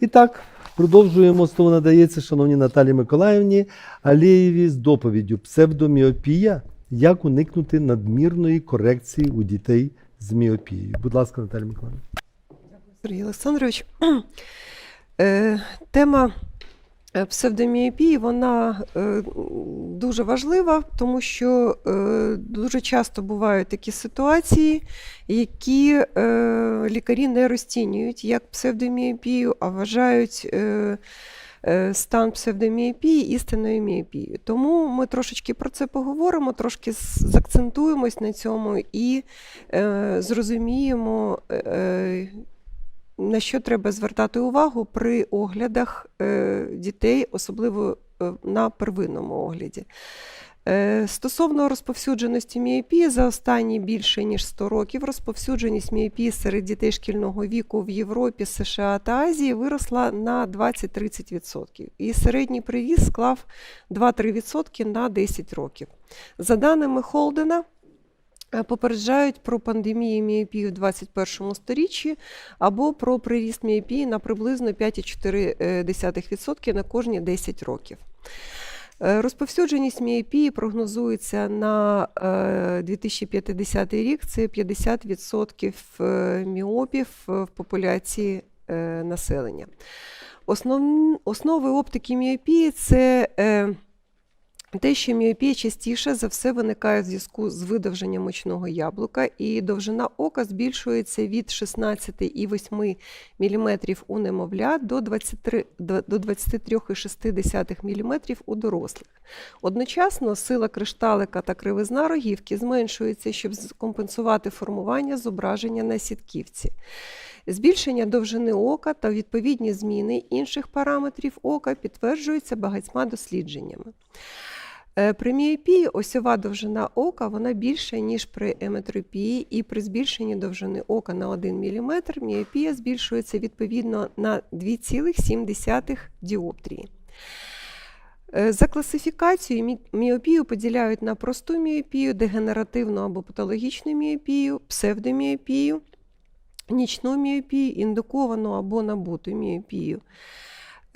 І так, продовжуємо. Слово надається шановній Наталі Миколаївні Алєєві з доповіддю Псевдоміопія. Як уникнути надмірної корекції у дітей з міопією? Будь ласка, Наталя Миколаївна. Сергій Олександрович. Е, Тема псевдоміопії вона е, дуже важлива, тому що е, дуже часто бувають такі ситуації, які е, лікарі не розцінюють як псевдоміопію, а вважають е, е, стан псевдоміопії істинною міопією. Тому ми трошечки про це поговоримо, трошки закцентуємось на цьому і е, зрозуміємо. На що треба звертати увагу при оглядах е, дітей, особливо е, на первинному огляді. Е, Стосовно розповсюдженості міопії, за останні більше ніж 100 років розповсюдженість міопії серед дітей шкільного віку в Європі, США та Азії виросла на 20-30%. І середній приріст склав 2-3% на 10 років. За даними Холдена, попереджають про пандемію міопії в 21 сторіччі або про приріст міопії на приблизно 5,4% на кожні 10 років. Е, Розповсюдженість міопії прогнозується на е, 2050 рік. Це 50% е, міопів е, в популяції е, населення. Основ, основи оптики міопії це е, те, що міопія частіше за все виникає в зв'язку з видовженням очного яблука, і довжина ока збільшується від 16,8 мм у немовлят до 23 до до 23,6 мм у дорослих. Одночасно сила кришталика та кривизна рогівки зменшується, щоб компенсувати формування зображення на сітківці. Збільшення довжини ока та відповідні зміни інших параметрів ока підтверджуються багатьма дослідженнями. Е, При міопії осьова довжина ока вона більша, ніж при еметропії, і при збільшенні довжини ока на 1 мм міопія збільшується відповідно на 2,7 діоптрії. Е, За класифікацією міопію поділяють на просту міопію, дегенеративну або патологічну міопію, псевдоміопію, нічну міопію, індуковану або набуту міопію.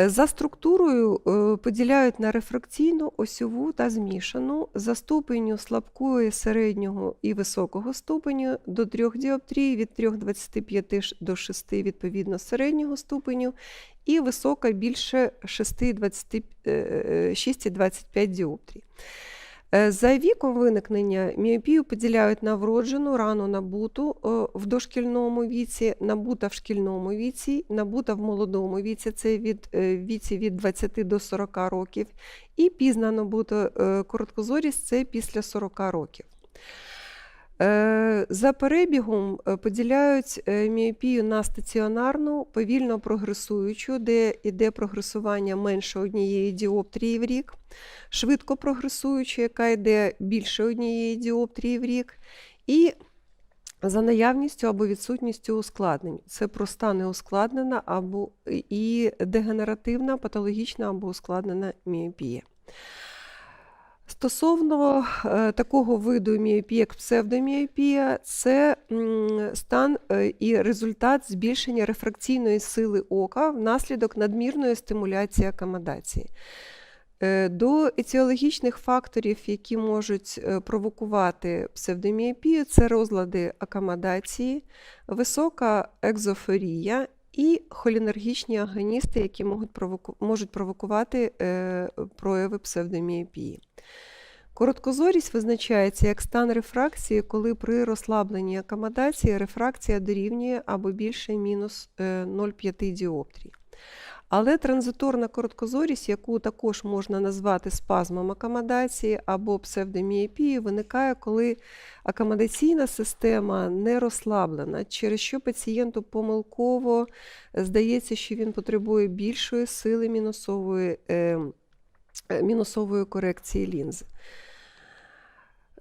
Е, За структурою е, поділяють на рефракційну, осьову та змішану за ступеню слабкої, середнього і високого ступеню до 3 діоптрій, від 3,25 ш- до 6 відповідно середнього ступеню, і висока більше 6,20 е, 6,25 діоптрій. Е, За віком виникнення міопію поділяють на вроджену, рано набуту е, в дошкільному віці, набута в шкільному віці, набута в молодому віці, це від е, віці від 20 до 40 років, і пізна набута короткозорість це після 40 років. Е, За перебігом е, поділяють е, міопію на стаціонарну, повільно прогресуючу, де йде прогресування менше однієї діоптрії в рік, швидко прогресуючу, яка йде більше однієї діоптрії в рік, і за наявністю або відсутністю ускладнень. Це проста неускладнена або і дегенеративна, патологічна або ускладнена міопія. Стосовно е, такого виду міопії, як псевдоміопія, це стан е, і результат збільшення рефракційної сили ока внаслідок надмірної стимуляції акомодації. Е, До етіологічних факторів, які можуть провокувати псевдоміопію, це розлади акомодації, висока екзофорія і холінергічні агоністи, які можуть, провоку... можуть провокувати е, прояви псевдоміопії. Короткозорість визначається як стан рефракції, коли при розслабленні акомодації рефракція дорівнює або більше мінус е, 0,5 діоптрій. Але транзиторна короткозорість, яку також можна назвати спазмом акомодації або псевдоміопією, виникає, коли акомодаційна система не розслаблена, через що пацієнту помилково здається, що він потребує більшої сили мінусової, е, е, мінусової корекції лінзи.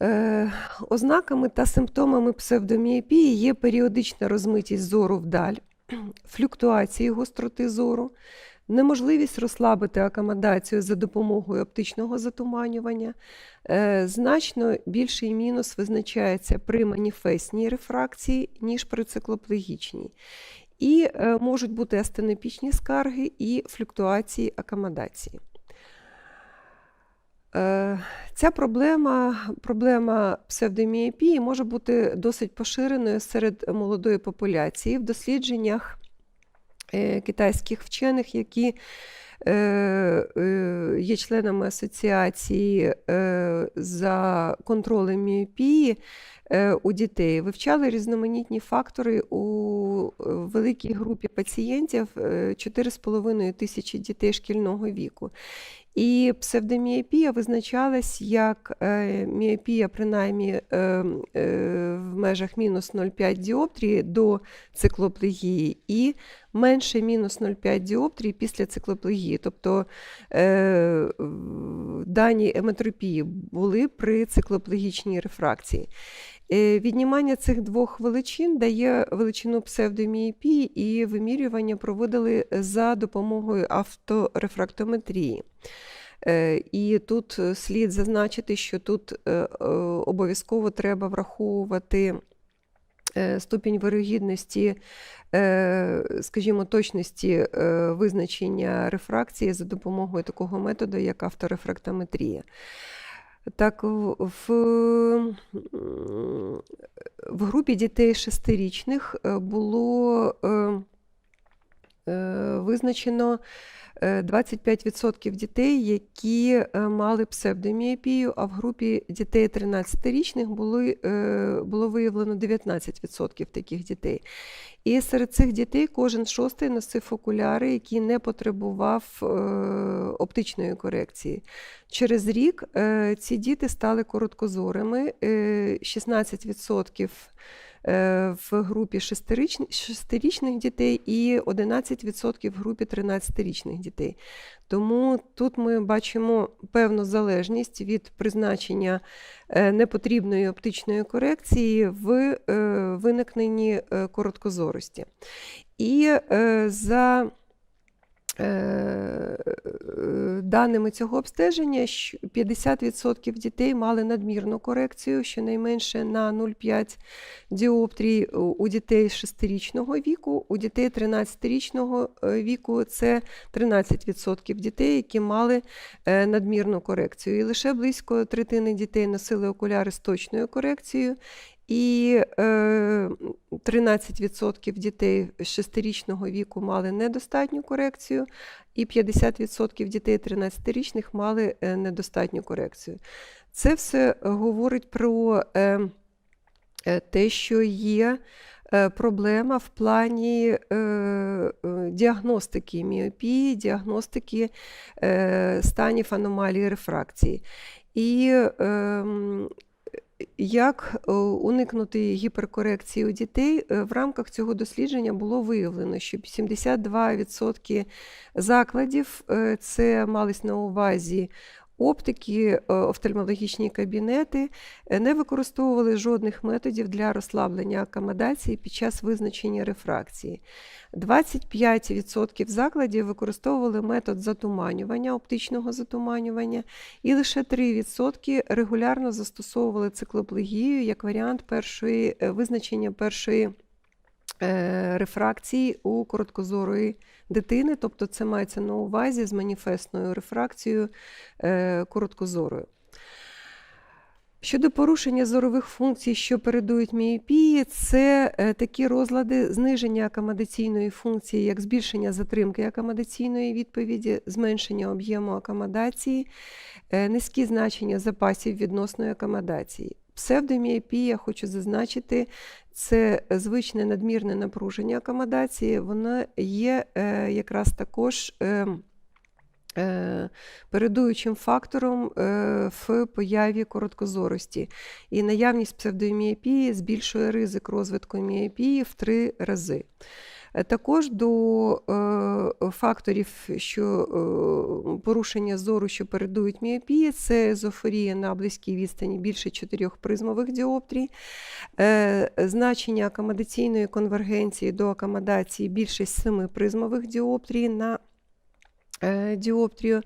Е, Ознаками та симптомами псевдоміопії є періодична розмитість зору вдаль, флюктуації гостроти зору, неможливість розслабити акомодацію за допомогою оптичного затуманювання. Е, Значно більший мінус визначається при маніфестній рефракції, ніж при циклоплегічній. І е, можуть бути астенопічні скарги і флюктуації акомодації. Е, Ця проблема, проблема псевдоміопії може бути досить поширеною серед молодої популяції в дослідженнях е, китайських вчених, які е, є членами асоціації за контролем міопії у дітей, вивчали різноманітні фактори у великій групі пацієнтів е, 4,5 тисячі дітей шкільного віку. І псевдоміопія визначалась як е, міопія, принаймні е, е, в межах мінус 0,5 діоптрії до циклоплегії і менше мінус 0,5 діоптрії після циклоплегії. Тобто дані еметропії були при циклоплегічній рефракції. Е, Віднімання цих двох величин дає величину псевдоміопії, і вимірювання проводили за допомогою авторефрактометрії. Е, І тут слід зазначити, що тут е, обов'язково треба враховувати ступінь вирогідності, скажімо, точності визначення рефракції за допомогою такого методу, як авторефрактометрія. Так, в, в, групі дітей шестирічних е, було е, визначено е, 25% дітей, які е, мали псевдоміопію, а в групі дітей 13-річних були, е, було виявлено 19% таких дітей. І серед цих дітей кожен шостий носив окуляри, який не потребував е, оптичної корекції. Через рік е, ці діти стали короткозорими, е, 16% е, в групі шестиріч- шестирічних дітей і 11% в групі 13-річних дітей. Тому тут ми бачимо певну залежність від призначення е, непотрібної оптичної корекції в е, виникненні е, короткозорості. І е, за е, е, даними цього обстеження, щ- 50% дітей мали надмірну корекцію, щонайменше на 0,5 діоптрій у- у дітей 6-річного віку, у дітей 13-річного е, віку це 13% дітей, які мали е, надмірну корекцію. І лише близько третини дітей носили окуляри з точною корекцією. І е, 13% дітей 6-річного віку мали недостатню корекцію, і 50% дітей 13-річних мали е, недостатню корекцію. Це все говорить про е, е, те, що є е, проблема в плані е, е, діагностики міопії, діагностики е, станів аномалії рефракції. І ем, як е, уникнути гіперкорекції у дітей, Е, в рамках цього дослідження було виявлено, що 72% закладів е, це мались на увазі оптики, е, офтальмологічні кабінети, е, не використовували жодних методів для розслаблення акомодації під час визначення рефракції. 25% закладів використовували метод затуманювання, оптичного затуманювання, і лише 3% регулярно застосовували циклоплегію як варіант першої е, визначення першої рефракції у короткозорої дитини, тобто це мається на увазі з маніфестною рефракцією е, короткозорою. Щодо порушення зорових функцій, що передують міопії, це е, такі розлади зниження акомодаційної функції, як збільшення затримки акомодаційної відповіді, зменшення об'єму акомодації, е, низькі значення запасів відносної акомодації. Псевдоміопія, хочу зазначити, це звичне надмірне напруження акомодації, воно є е, якраз також. е, е, передуючим фактором в появі короткозорості. І наявність псевдоміопії збільшує ризик розвитку міопії в три рази. Е, Також до е, факторів, що е, порушення зору, що передують міопії, це езофорія на близькій відстані більше чотирьох призмових діоптрій, значення акомодаційної конвергенції до акомодації більше семи призмових діоптрій на діоптрію,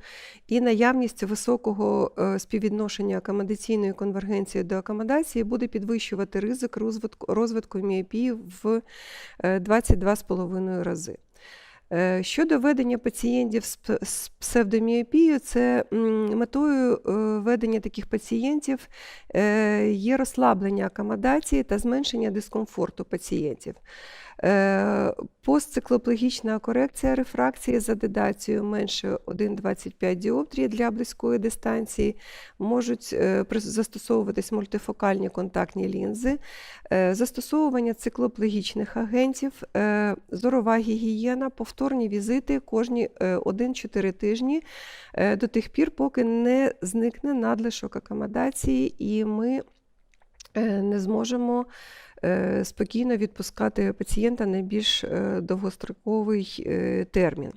і наявність високого е, співвідношення акомодаційної конвергенції до акомодації буде підвищувати ризик розвитку, розвитку міопії в е, 22,5 рази. Е, Щодо ведення пацієнтів з псевдоміопією, це метою е, ведення таких пацієнтів е, є розслаблення акомодації та зменшення дискомфорту пацієнтів. Постциклоплегічна корекція рефракції за дедацією менше 1,25 діоптрії для близької дистанції. Можуть застосовуватись мультифокальні контактні лінзи, застосовування циклоплегічних агентів, зорова гігієна, повторні візити кожні е, 1-4 тижні е, до тих пір, поки не зникне надлишок акомодації, і ми е, не зможемо е, спокійно відпускати пацієнта на більш е, довгостроковий е, термін.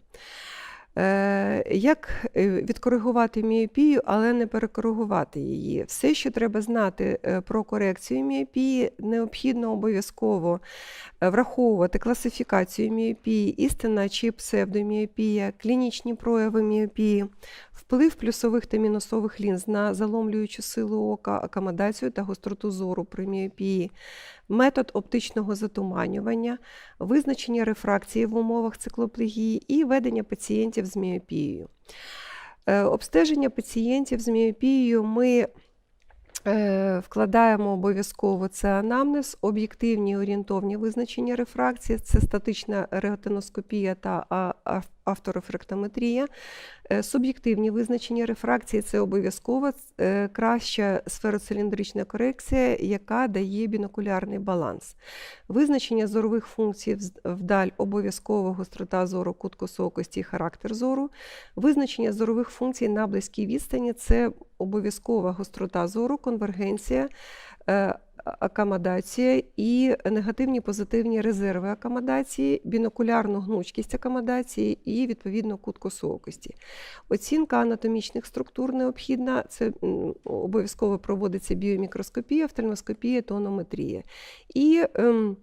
Е, Як е, відкоригувати міопію, але не перекоригувати її? Все, що треба знати е, про корекцію міопії, необхідно обов'язково враховувати класифікацію міопії, істинна чи псевдоміопія, клінічні прояви міопії, вплив плюсових та мінусових лінз на заломлюючу силу ока, акомодацію та гостроту зору при міопії, метод оптичного затуманювання, визначення рефракції в умовах циклоплегії і ведення пацієнтів з міопією. Е, Обстеження пацієнтів з міопією ми е, вкладаємо обов'язково це анамнез, об'єктивні орієнтовні визначення рефракції, це статична ретиноскопія та авторефрактометрія. Е, Суб'єктивні визначення рефракції це обов'язково е, краща сфероциліндрична корекція, яка дає бінокулярний баланс. Визначення зорових функцій вдаль обов'язково гострота зору, кут косоокості і характер зору. Визначення зорових функцій на близькій відстані це обов'язкова гострота зору, конвергенція. Е, Акомодація і негативні позитивні резерви акомодації, бінокулярну гнучкість акомодації і відповідно кут косоокості. Оцінка анатомічних структур необхідна. Це обов'язково проводиться біомікроскопія, офтальмоскопія, тонометрія. І ем,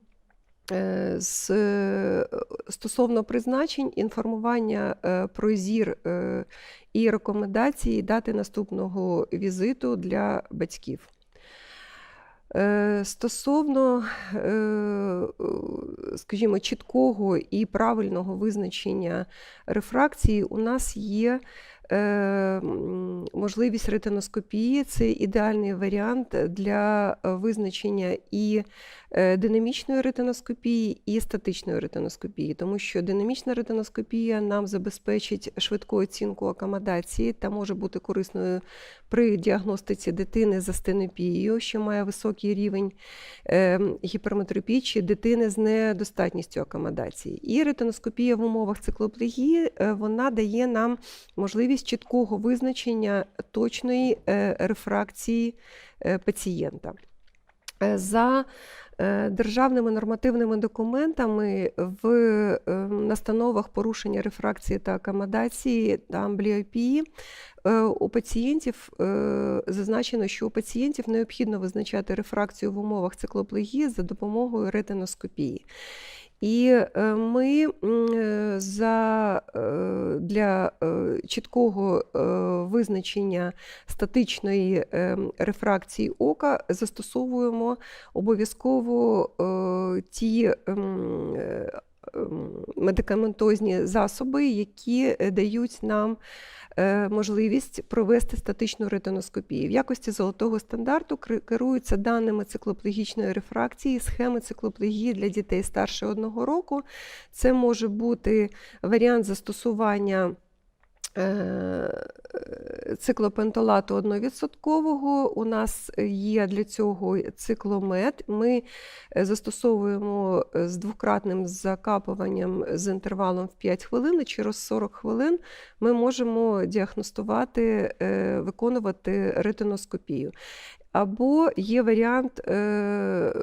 е, з, е, стосовно призначень, інформування про зір і рекомендації дати наступного візиту для батьків. Е, Стосовно, е, скажімо, чіткого і правильного визначення рефракції, у нас є можливість ретиноскопії. Це ідеальний варіант для е, визначення і е, динамічної ретиноскопії, і статичної ретиноскопії, тому що динамічна ретиноскопія нам забезпечить швидку оцінку акомодації та може бути корисною при діагностиці дитини з астенопією, що має високий рівень е, гіперметропії, чи дитини з недостатністю акомодації. І ретиноскопія в умовах циклоплегії е, вона дає нам можливість чіткого визначення точної е, рефракції е, пацієнта. Е, За державними нормативними документами в настановах порушення рефракції та акомодації та амбліопії у пацієнтів зазначено, що у пацієнтів необхідно визначати рефракцію в умовах циклоплегії за допомогою ретиноскопії. І е, ми е, за, е, для чіткого визначення статичної е, рефракції ока застосовуємо обов'язково е, ті ем, е, ем, медикаментозні засоби, які е, дають нам можливість провести статичну ретиноскопію. В якості золотого стандарту кер- керуються даними циклоплегічної рефракції, схеми циклоплегії для дітей старше одного року. Це може бути варіант застосування. Е, Циклопентолату 1%. У нас є для цього цикломет. Ми е, застосовуємо е, з двократним закапуванням з інтервалом в 5 хвилин, і через 40 хвилин ми можемо діагностувати, виконувати ретиноскопію. Або є варіант е, е,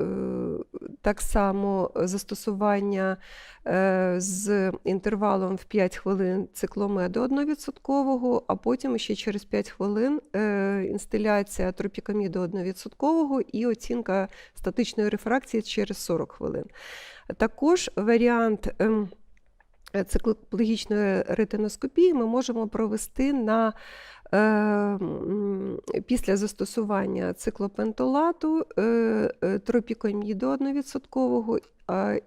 так само застосування е, з інтервалом в 5 хвилин цикломеду 1%, а потім ще через 5 хвилин інстиляція тропікаміду 1% і оцінка статичної рефракції через 40 хвилин. Також варіант. Е, ретиноскопії ми можемо провести на е, після застосування циклопентолату, е, тропікоміду 1% е,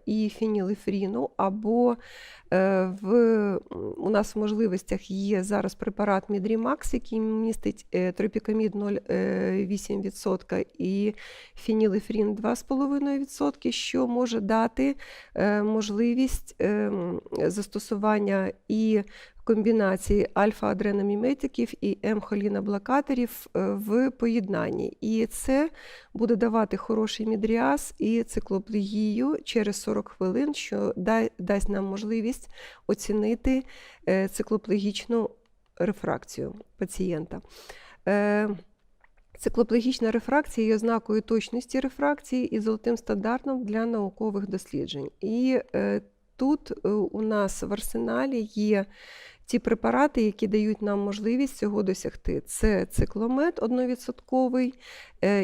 і фенілефріну, або е, в, у нас в можливостях є зараз препарат Мідрімакс, який містить тропікамід 0,8% і фенілефрін 2,5%, що може дати е, можливість е, застосування і комбінації альфа-адреноміметиків і М-холіноблокаторів е, в поєднанні. І це буде давати хороший мідріаз і циклоплегію через 40 хвилин, що дасть нам можливість оцінити е, циклоплегічну рефракцію пацієнта. Е, Циклоплегічна рефракція є ознакою точності рефракції і золотим стандартом для наукових досліджень. І тут у нас в арсеналі є ті препарати, які дають нам можливість цього досягти. Це цикломет 1%,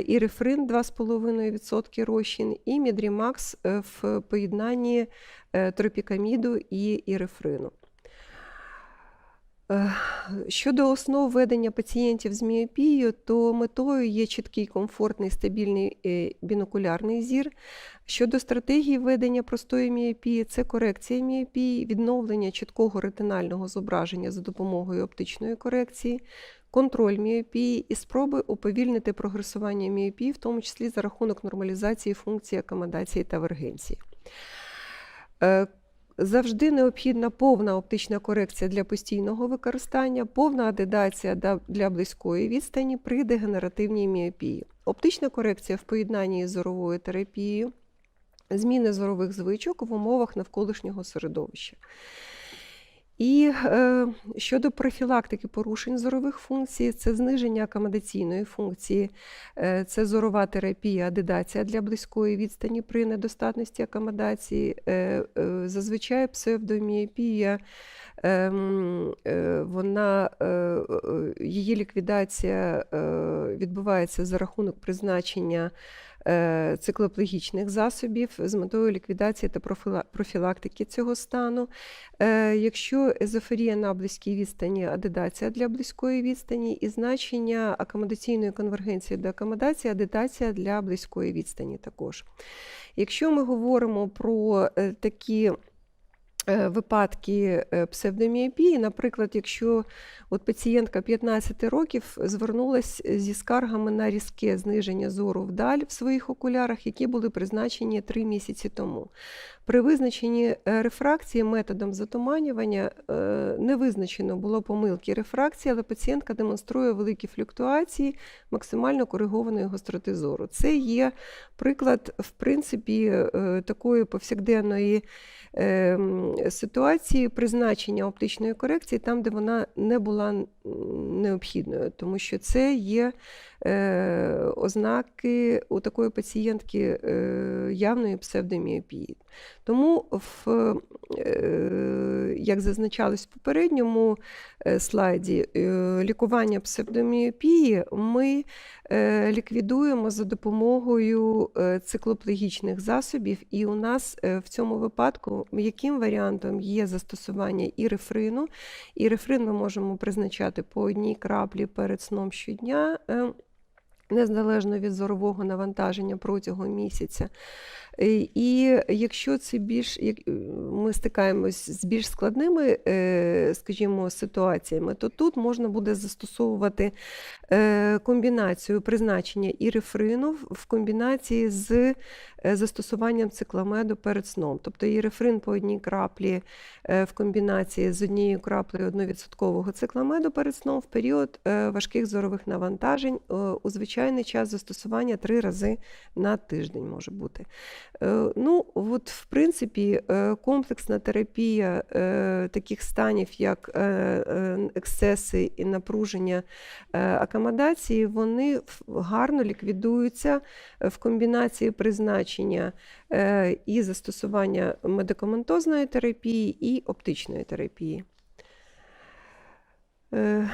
ірифрин 2,5% розчин і мідрімакс е, в поєднанні е, тропікаміду і ірефрину. Е, Щодо основ ведення пацієнтів з міопією, то метою є чіткий, комфортний, стабільний е, бінокулярний зір. Щодо стратегії ведення простої міопії, це корекція міопії, відновлення чіткого ретинального зображення за допомогою оптичної корекції, контроль міопії і спроби уповільнити прогресування міопії, в тому числі за рахунок нормалізації функції акомодації та вергенції. Завжди необхідна повна оптична корекція для постійного використання, повна адедація для близької відстані при дегенеративній міопії. Оптична корекція в поєднанні з зоровою терапією, зміни зорових звичок в умовах навколишнього середовища. І е, щодо профілактики порушень зорових функцій, це зниження акомодаційної функції, е, це зорова терапія, адедація для близької відстані при недостатності акомодації, е, е, зазвичай псевдоміопія, ем, е, вона, е, е, її ліквідація е, відбувається за рахунок призначення е, циклоплегічних засобів з метою ліквідації та профілактики цього стану. Е, Якщо езофорія на близькій відстані, адедація для близької відстані і значення акомодаційної конвергенції до акомодації, адедація для близької відстані також. Якщо ми говоримо про е, такі випадки е, псевдоміопії, наприклад, якщо от пацієнтка 15 років звернулася зі скаргами на різке зниження зору вдаль в своїх окулярах, які були призначені 3 місяці тому. При визначенні е, рефракції методом затуманювання е, не визначено було помилки рефракції, але пацієнтка демонструє великі флюктуації максимально коригованої гостроти зору. Це є приклад, в принципі, е, такої повсякденної е, м, ситуації призначення оптичної корекції там, де вона не була необхідною, тому що це є ознаки у такої пацієнтки е, явної псевдоміопії. Тому, в, е, як зазначалось в попередньому е, слайді, е, лікування псевдоміопії ми е, ліквідуємо за допомогою е, циклоплегічних засобів, і у нас е, в цьому випадку м'яким варіантом є застосування і рефрину. І рефрин ми можемо призначати по одній краплі перед сном щодня. Незалежно від зорового навантаження протягом місяця. Е, І якщо це більш е, ми стикаємось з більш складними, е, скажімо, ситуаціями, то тут можна буде застосовувати комбінацію призначення і рефрину в- комбінації з застосуванням цикламеду перед сном. Тобто і рефрин по одній краплі в комбінації з однією краплею 1% цикламеду перед сном в період важких зорових навантажень у звичайний час застосування три рази на тиждень може бути. Е, Ну, от, в принципі, е, комплексна терапія е, таких станів, як ексцеси і напруження акомодації, вони гарно ліквідуються в комбінації призначення і застосування медикаментозної терапії і оптичної терапії. Е,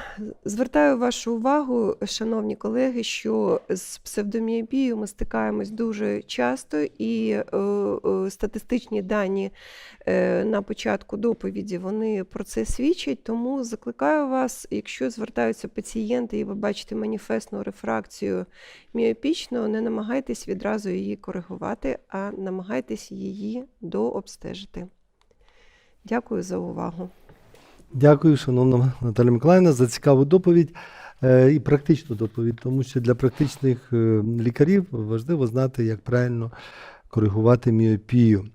Звертаю вашу увагу, шановні колеги, що з псевдоміопією ми стикаємось дуже часто, і е, е, статистичні дані на початку доповіді вони про це свідчать. Тому закликаю вас, якщо звертаються пацієнти і ви бачите маніфестну рефракцію міопічну, не намагайтесь відразу її коригувати, а намагайтесь її дообстежити. Дякую за увагу. Дякую, шановна Наталя Миколаївна, за цікаву доповідь е, і практичну доповідь, тому що для практичних е, лікарів важливо знати, як правильно коригувати міопію.